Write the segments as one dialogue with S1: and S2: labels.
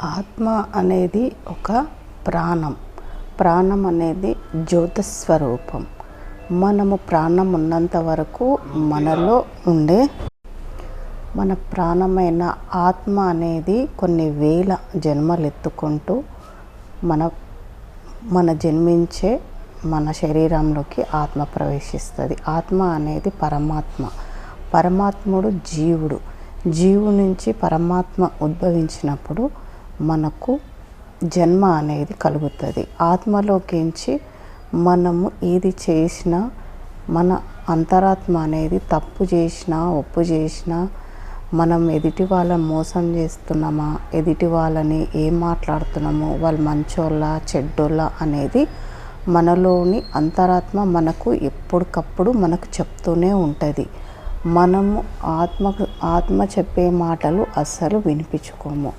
S1: ఆత్మ అనేది ఒక ప్రాణం. ప్రాణం అనేది జ్యోతిస్వరూపం. మనము ప్రాణం ఉన్నంత వరకు మనలో ఉండే మన ప్రాణమైన ఆత్మ అనేది కొన్ని వేల జన్మలు ఎత్తుకుంటూ మన మన జన్మించే మన శరీరంలోకి ఆత్మ ప్రవేశిస్తుంది. ఆత్మ అనేది పరమాత్మ. పరమాత్ముడు జీవుడు. జీవు నుంచి పరమాత్మ ఉద్భవించినప్పుడు మనకు జన్మ అనేది కలుగుతుంది. ఆత్మలోకించి మనము ఏది చేసినా మన అంతరాత్మ అనేది తప్పు చేసినా ఒప్పు చేసినా మనం ఎదుటి వాళ్ళని మోసం చేస్తున్నామా ఎదుటి వాళ్ళని ఏం మాట్లాడుతున్నామో వాళ్ళు మంచోళ్ళ చెడ్డోళ్ళ అనేది మనలోని అంతరాత్మ మనకు ఎప్పటికప్పుడు మనకు చెప్తూనే ఉంటుంది. మనము ఆత్మ ఆత్మ చెప్పే మాటలు అస్సలు వినిపించుకోము.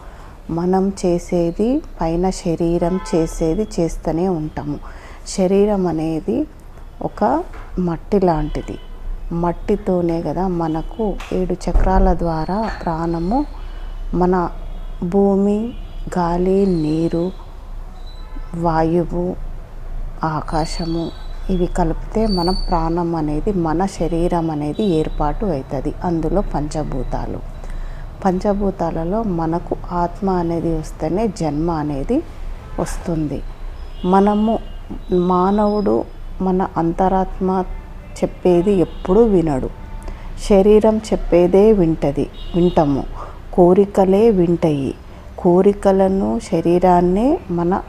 S1: మనం చేసేది పైన శరీరం చేసేది చేస్తూనే ఉంటాము. శరీరం అనేది ఒక మట్టి లాంటిది. మట్టితోనే కదా మనకు ఏడు చక్రాల ద్వారా ప్రాణము మన భూమి గాలి నీరు వాయువు ఆకాశము ఇవి కలిపితే మన ప్రాణం అనేది మన శరీరం అనేది ఏర్పాటు అవుతుంది. అందులో పంచభూతాలు. పంచభూతాలలో మనకు ఆత్మ అనేది వస్తేనే జన్మ అనేది వస్తుంది. మనము మానవుడు మన అంతరాత్మ చెప్పేది ఎప్పుడూ వినడు. శరీరం చెప్పేదే వింటది వింటాము. కోరికలే వింటాయి. కోరికలను శరీరాన్ని మన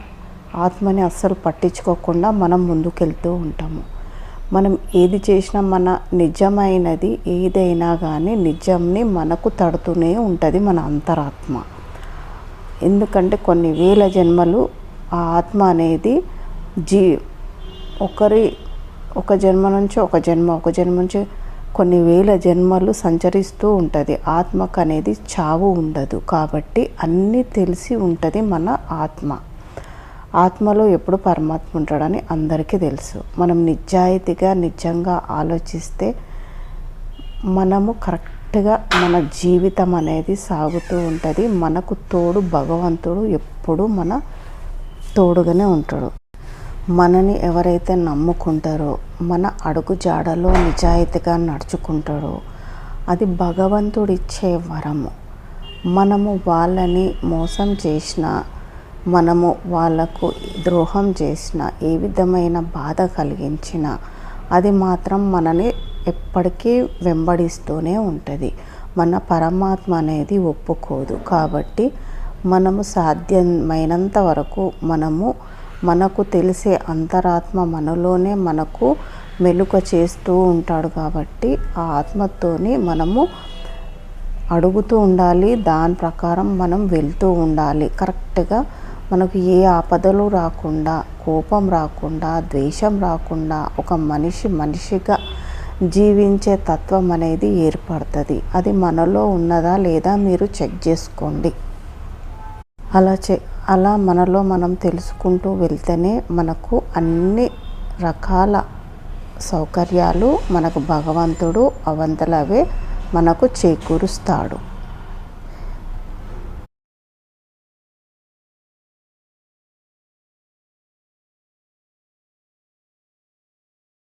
S1: ఆత్మని అస్సలు పట్టించుకోకుండా మనం ముందుకెళ్తూ ఉంటాము. మనం ఏది చేసినా మన నిజమైనది ఏదైనా కానీ నిజంని మనకు తడుతూనే ఉంటుంది మన అంతరాత్మ. ఎందుకంటే కొన్ని వేల జన్మలు ఆ ఆత్మ అనేది జీ ఒకరి ఒక జన్మ నుంచి ఒక జన్మ ఒక జన్మ నుంచి కొన్ని వేల జన్మలు సంచరిస్తూ ఉంటుంది. ఆత్మకు అనేది చావు ఉండదు. కాబట్టి అన్నీ తెలిసి ఉంటుంది మన ఆత్మ. ఆత్మలో ఎప్పుడు పరమాత్మ ఉంటాడని అందరికీ తెలుసు. మనం నిజాయితీగా నిజంగా ఆలోచిస్తే మనము కరెక్ట్గా మన జీవితం అనేది సాగుతూ ఉంటుంది. మనకు తోడు భగవంతుడు ఎప్పుడు మన తోడుగానే ఉంటాడు. మనని ఎవరైతే నమ్ముకుంటారో మన అడుగు జాడలో నిజాయితీగా నడుచుకుంటాడో అది భగవంతుడిచ్చే వరము. మనము వాళ్ళని మోసం చేసినా మనము వాళ్ళకు ద్రోహం చేసిన ఏ విధమైన బాధ కలిగించినా అది మాత్రం మనని ఎప్పటికీ వెంబడిస్తూనే ఉంటుంది. మన పరమాత్మ అనేది ఒప్పుకోదు. కాబట్టి మనము సాధ్యమైనంత వరకు మనము మనకు తెలిసే అంతరాత్మ మనలోనే మనకు మెలుక చేస్తూ ఉంటాడు కాబట్టి ఆ ఆత్మతోని మనము అడుగుతూ ఉండాలి. దాని ప్రకారం మనం వెళ్తూ ఉండాలి. కరెక్ట్గా మనకు ఏ ఆపదలు రాకుండా కోపం రాకుండా ద్వేషం రాకుండా ఒక మనిషి మనిషిగా జీవించే తత్వం అనేది ఏర్పడుతుంది. అది మనలో ఉన్నదా లేదా మీరు చెక్ చేసుకోండి. అలా చె అలా మనలో మనం తెలుసుకుంటూ వెళ్తేనే మనకు అన్ని రకాల సౌకర్యాలు మనకు భగవంతుడు అవంతలవే మనకు చేకూరుస్తాడు.